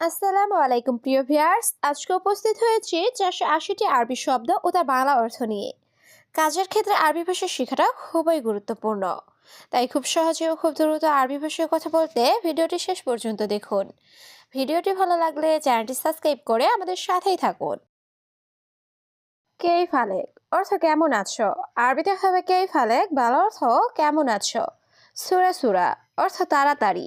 আসসালামু আলাইকুম, প্রিয় ভিয়ার্স আজকে উপস্থিত হয়েছি চারশো আশিটি আরবি শব্দ ও তার বাংলা অর্থ নিয়ে। কাজের ক্ষেত্রে আরবি ভাষা শেখাটা খুবই গুরুত্বপূর্ণ। তাই খুব সহজে ও খুব দ্রুত আরবি ভাষায় কথা বলতে ভিডিওটি শেষ পর্যন্ত দেখুন। ভিডিওটি ভালো লাগলে চ্যানেলটি সাবস্ক্রাইব করে আমাদের সাথেই থাকুন। কেই ফালেক? অর্থ কেমন আছো? আরবিতে হবে কেই ফালেক? বাংলা অর্থ কেমন আছো? সুরা সুরা, অর্থ তাড়াতাড়ি।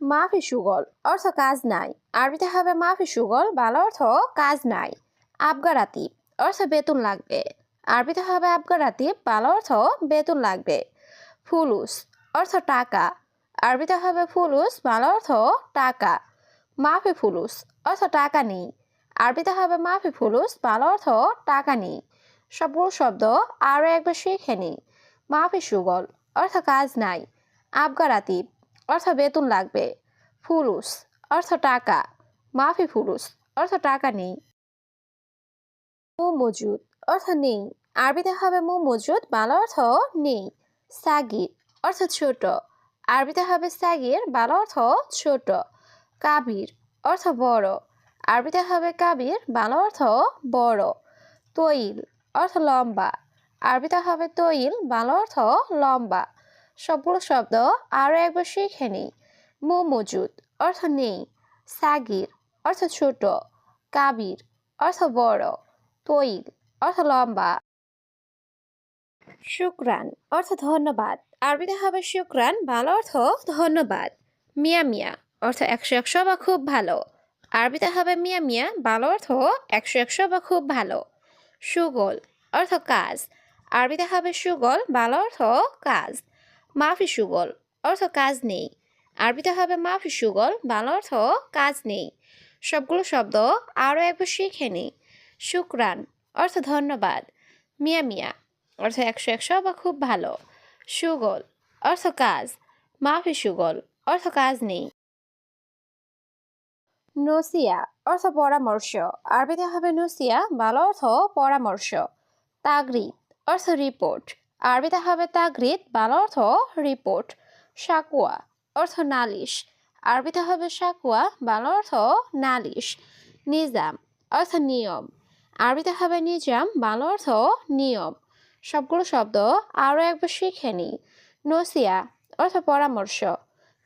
মাফি সুগল, অর্থ কাজ নাই। আরবিতে হবে মাফি সুগল, বাংলা অর্থ কাজ নাই। আবগারাতি অর্থ বেতন লাগবে। আরবিতে হবে আবগারাতি বাংলা অর্থ বেতন লাগবে। ফুলুস, অর্থ টাকা। আরবিতে হবে ফুলুস, বাংলা অর্থ টাকা। মাফি ফুলুস, অর্থ টাকা নেই। আরবিতে হবে মাফি ফুলুস, বাংলা অর্থ টাকা নেই। সবগুলো শব্দ আরও একবার শিখে নিই মাফি সুগল, অর্থ কাজ নাই। আবগারাতি অর্থ বেতন লাগবে। ফুলুস অর্থ টাকা। মাফি ফুলুস অর্থ টাকা নেই। মু মজুদ অর্থ নেই। আরবিতে হবে মু মজুদ বাংলা অর্থ নেই। সাগির অর্থ ছোট। আরবিতে হবে সাগির, বাংলা অর্থ ছোট। কাবির, অর্থ বড়। আরবিতে হবে কাবির, বাংলা অর্থ বড়। তৈল, অর্থ লম্বা। আরবিতে হবে তৈল, বাংলা অর্থ লম্বা। সবগুলো শব্দ আরও একবার শিখে নিই। মু মজুদ, অর্থ নেই। সাগির, অর্থ ছোট। কাবির, অর্থ বড়। তৈল, অর্থ লম্বা। শুক্রান, অর্থ ধন্যবাদ। আরবিতে হবে শুক্রান, ভালো অর্থ ধন্যবাদ। মিয়া মিয়া, অর্থ একশো একশো বা খুব ভালো। আরবিতে হবে মিয়া মিয়া, ভালো অর্থ একশো একশো বা খুব ভালো। সুগল, অর্থ কাজ। আরবিতে হবে সুগল, ভালো অর্থ কাজ। মাফি সুগল, অর্থ কাজ নেই। আরবিতে হবে মাফি সুগল, বাংলা অর্থ কাজ নেই। সবগুলো শব্দ আরও একবার শিখে নিই শুক্রান, অর্থ ধন্যবাদ। মিয়া মিয়া, অর্থ একশো একশো বা খুব ভালো। সুগল, অর্থ কাজ। মাফি সুগল, অর্থ কাজ নেই। নসিয়া, অর্থ পরামর্শ। আরবিতে হবে নসিয়া ভালো অর্থ পরামর্শ। তাগরিদ, অর্থ রিপোর্ট। আরবিতে হবে তাগরিদ বাল অর্থ রিপোর্ট সাকুয়া, অর্থ নালিশ। আরবিতে হবে সাকুয়া, বাল অর্থ নালিশ। নিজাম, অর্থ নিয়ম। আরবিতে হবে নিজাম, বাল অর্থ নিয়ম। সবগুলো শব্দ আরও একবার শিখে নিই। নসিয়া, অর্থ পরামর্শ।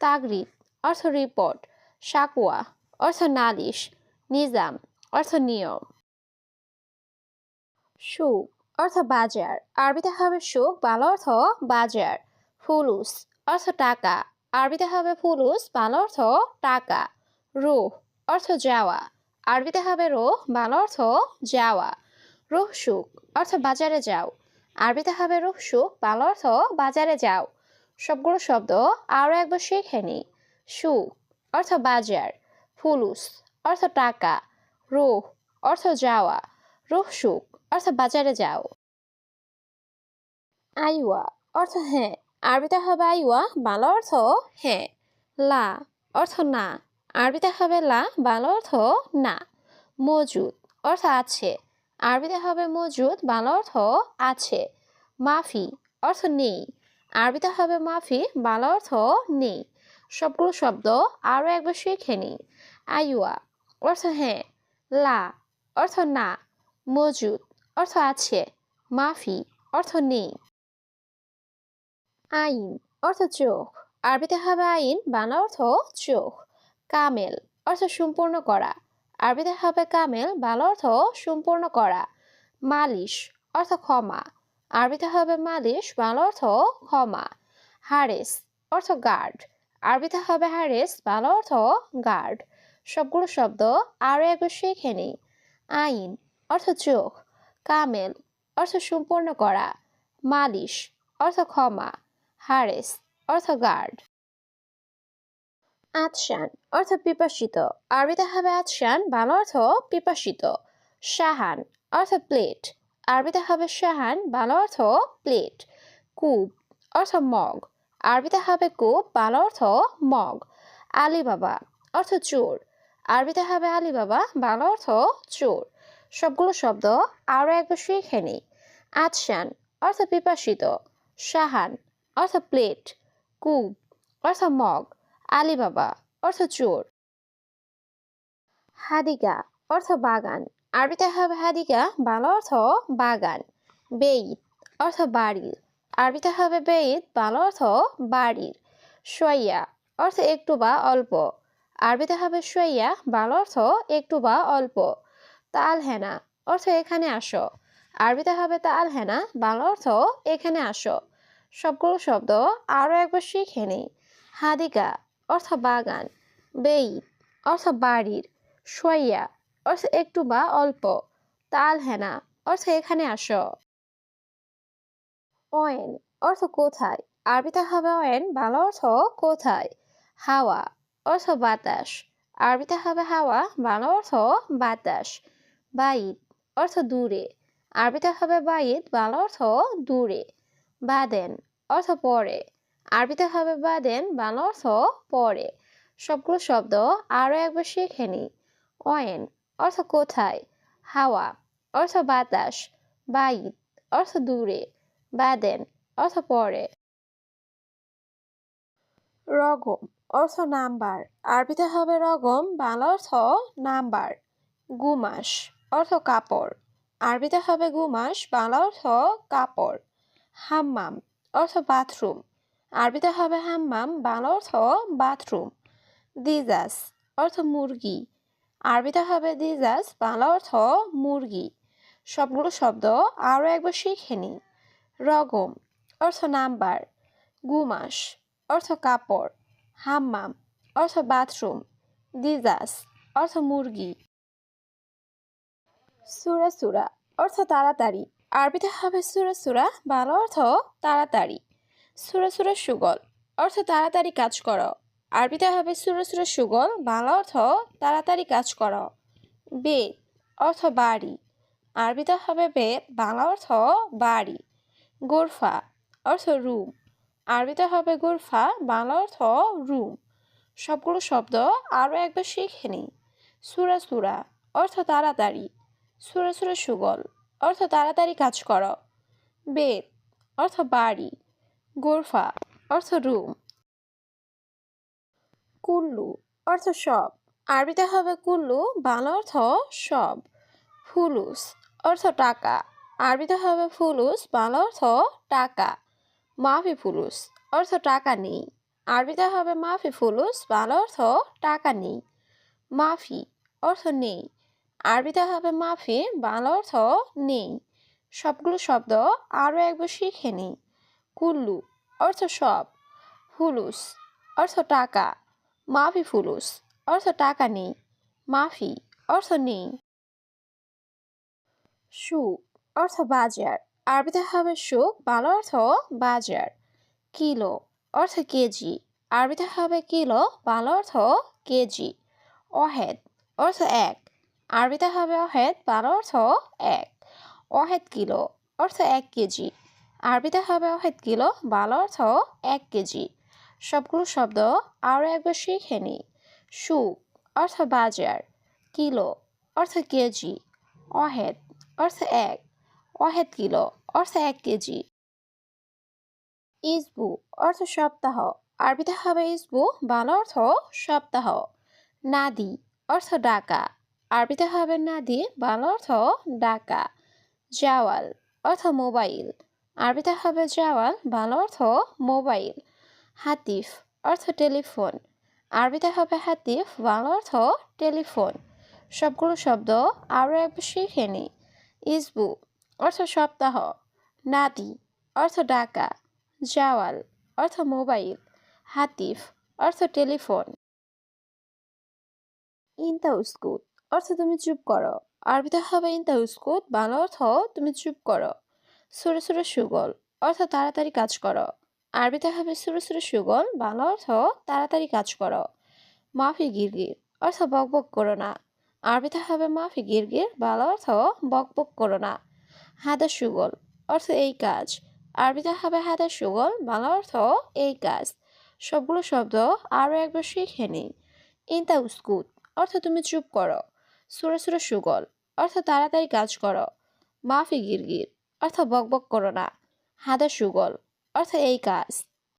তাগরিদ, অর্থ রিপোর্ট সাকুয়া, অর্থ নালিশ। নিজাম, অর্থ নিয়ম। সুখ অর্থ বাজার আরবিতে হবে সুখ, বাংলা অর্থ বাজার ফুলুস, অর্থ টাকা। আরবিতে হবে ফুলুস, বাংলা অর্থ টাকা। রুহ, অর্থ যাওয়া। আরবিতে হবে রোহ, বাংলা অর্থ যাওয়া। রুহ, সুখ, অর্থ বাজারে যাও। আরবিতে হবে রুহ, সুখ, বাংলা অর্থ বাজারে যাও। সবগুলো শব্দ আরও একবার শিখে নি। সুখ, অর্থ বাজার ফুলুস, অর্থ টাকা। রুহ, অর্থ যাওয়া। রুহ, সুখ অর্থ বাজারে যাও। আইওয়া অর্থ হ্যাঁ। আরবিতে হবে আইওয়া, বাংলা অর্থ হ্যাঁ। লা অর্থ না। আরবিতে হবে লা, বাংলা অর্থ না। মজুদ অর্থ আছে। আরবিতে হবে মজুদ, বাংলা অর্থ আছে। মাফি অর্থ নেই। আরবিতে হবে মাফি, বাংলা অর্থ নেই। সবগুলো শব্দ আরও একবার শিখে নিই। আইওয়া অর্থ হ্যাঁ। লা অর্থ না। মজুদ অর্থ আছে। মাফি, অর্থ নেই। আইন, অর্থ চোখ। আরবিতে হবে আইন, বাংলা অর্থ চোখ। কামেল, অর্থ সম্পূর্ণ করা। আরবিতে হবে কামেল, বাংলা অর্থ সম্পূর্ণ করা। মালিশ, অর্থ ক্ষমা। আরবিতে হবে মালিশ, বাংলা অর্থ ক্ষমা। হারেস, অর্থ গার্ড। আরবিতে হবে হারেস, বাংলা অর্থ গার্ড। সবগুলো শব্দ আরও একবার শিখে নিই আইন, অর্থ চোখ। কামেল, অর্থ সম্পূর্ণ করা। মালিশ, অর্থ ক্ষমা। হারেস, অর্থ গার্ড। আতশান, অর্থ পিপাসিত। আরবিতে হবে আতশান, বাংলা অর্থ পিপাসিত। শাহান, অর্থ প্লেট। আরবিতে হবে শাহান, বাংলা অর্থ প্লেট। কূপ অর্থ মগ। আরবিতে হবে কূপ বাংলা অর্থ মগ। আলিবাবা, অর্থ চোর। আরবিতে হবে আলিবাবা, বাংলা অর্থ চোর। সবগুলো শব্দ আরও একবার শিখে নিই। আতশান অর্থ পিপাসিত। সাহান অর্থ প্লেট। কুব অর্থ মগ। আলিবাবা অর্থ চোর। হাদিকা অর্থ বাগান। আরবিতে হবে হাদিকা, বাংলা অর্থ বাগান। বেইত অর্থ বাড়ির আরবিতে হবে বেইত, বাংলা অর্থ বাড়ির সোয়া অর্থ একটু বা অল্প। আরবিতে হবে সোয়া বাংলা অর্থ একটু বা অল্প। তাল হেনা অর্থ এখানে আসো। আরবিতে হবে তাল হেনা বাংলা অর্থ এখানে আসো। সবগুলো শব্দ আরও একবার শিখে নেই। হাদিকা অর্থ বাগান, বেই অর্থ বাড়ির সোয়া অর্থ একটু বা অল্প। তাল হেনা অর্থ এখানে আসো। অয়েন অর্থ কোথায়? আরবিতে হবে অয়েন, বাংলা অর্থ কোথায়? হাওয়া অর্থ বাতাস। আরবিতে হবে হাওয়া, বাংলা অর্থ বাতাস। বাইত অর্থ দূরে। আরবিতে হবে বাইত বাংলা অর্থ দূরে। বাদেন অর্থ পরে। আরবিতে হবে বাদেন, বাংলা অর্থ পরে। সবগুলো শব্দ আরও একবার শিখে নিই। অয়েন অর্থ কোথায়? হাওয়া অর্থ বাতাস। বাইত অর্থ দূরে। বাদেন অর্থ পরে। রগম অর্থ নাম্বার। আরবিতে হবে রগম, বাংলা অর্থ নাম্বার। গুমাস অর্থ কাপড়। আরবিতে হবে গুমাস, বাংলা অর্থ কাপড়। হাম্মাম, অর্থ বাথরুম। আরবিতে হবে হাম্মাম, বাংলা অর্থ বাথরুম। দিজাস, অর্থ মুরগি। আরবিতে হবে দিজাস, বাংলা অর্থ মুরগি। সবগুলো শব্দ আরও একবার শিখে নিই। রগম, অর্থ নাম্বার। গুমাস, অর্থ কাপড়। হাম্মাম, অর্থ বাথরুম। দিজাস, অর্থ মুরগি। সুরা সুরা, অর্থ তাড়াতাড়ি। আরবিতে হবে সুরা সুরা, বাংলা অর্থ তাড়াতাড়ি। সুরা সুরা সুগল, অর্থ তাড়াতাড়ি কাজ করো আরবিতে হবে সুরা সুরা সুগল, বাংলা অর্থ তাড়াতাড়ি কাজ করো বেদ অর্থ বাড়ি। আরবিতে হবে বেদ বাংলা অর্থ বাড়ি। গোরফা, অর্থ রুম। আরবিতে হবে গোরফা, বাংলা অর্থ রুম। সবগুলো শব্দ আরও একবার শিখে নিই। সুরা সুরা, অর্থ তাড়াতাড়ি। সুরা সুরা সুগল অর্থ তাড়াতাড়ি কাজ করো। বেদ, অর্থ বাড়ি। গোরফা, অর্থ রুম। কুল্লু, অর্থ সব। আরবিতে হবে কুল্লু, বাংলা অর্থ সব। ফুলুস, অর্থ টাকা। আরবিতে হবে ফুলুস, বাংলা অর্থ টাকা। মাফি ফুলুস, অর্থ টাকা নেই। আরবিতে হবে মাফি ফুলুস, বাংলা অর্থ টাকা নেই। মাফি, অর্থ নেই। আরবিতে হবে মাফি, বাংলা অর্থ নেই। সবগুলো শব্দ আরও একবার শিখে নিই। কুল্লু অর্থ সব। ফুলুস অর্থ টাকা। মাফি ফুলুস অর্থ টাকা নেই। মাফি অর্থ নেই। সুখ অর্থ বাজার। আরবিতে হবে সুখ, বাংলা অর্থ বাজার। কিলো অর্থ কেজি। আরবিতে হবে কিলো, বাংলা অর্থ কেজি। অহেদ অর্থ এক। আরবিতে হবে অহেদ বাংলা অর্থ এক। অহেদ কিলো, অর্থ এক কেজি। আরবিতে হবে অহেদ কিলো, বাংলা অর্থ এক কেজি। সবগুলো শব্দ আরও একবার শিখে নিই সুখ, অর্থ বাজার। কিলো, অর্থ কেজি। অহেদ, অর্থ এক। অহেদ কিলো, অর্থ এক কেজি। ইসবু, অর্থ সপ্তাহ। আরবিতে হবে ইসবু, বাংলা অর্থ সপ্তাহ। নাদি, অর্থ ডাকা। আরবিতে হবে নাদি বাংলা অর্থ ডাকা। জাওয়াল অর্থ মোবাইল। আরবিতে হবে জাওয়াল, বাংলা অর্থ মোবাইল। হাতিফ অর্থ টেলিফোন। আরবিতে হবে হাতিফ, বাংলা অর্থ টেলিফোন। সবগুলো শব্দ আরও একবার শিখে নিই। ইসবু অর্থ সপ্তাহ। নাদি অর্থ ডাকা। জাওয়াল অর্থ মোবাইল। হাতিফ অর্থ টেলিফোন। ইনতা উস্কুত অর্থ তুমি চুপ করো। আরবিতে হবে ইনতা উস্কুত বাংলা অর্থ তুমি চুপ করো। সুরে সুরে সুগল অর্থ তাড়াতাড়ি কাজ করো। আরবিতে হবে সুরে সুরে সুগল, বাংলা অর্থ তাড়াতাড়ি কাজ করো। মাফি গিরগির, অর্থ বকবক করো না। আরবিতে হবে মাফি গিরগির, বাংলা অর্থ বক বক করো না। হাদা সুগল, অর্থ এই কাজ। আরবিতে হবে হাদা সুগল, বাংলা অর্থ এই কাজ। সবগুলো শব্দ আরও একবার শিখে নিই। ইন্তা উস্কুত অর্থ তুমি চুপ করো। সুরে সুরে সুগল। অর্থাৎ তাড়াতাড়ি কাজ করো। মাফি গিরগির। অর্থ বক বক করো না। হাদা সুগল। অর্থ এই কাজ।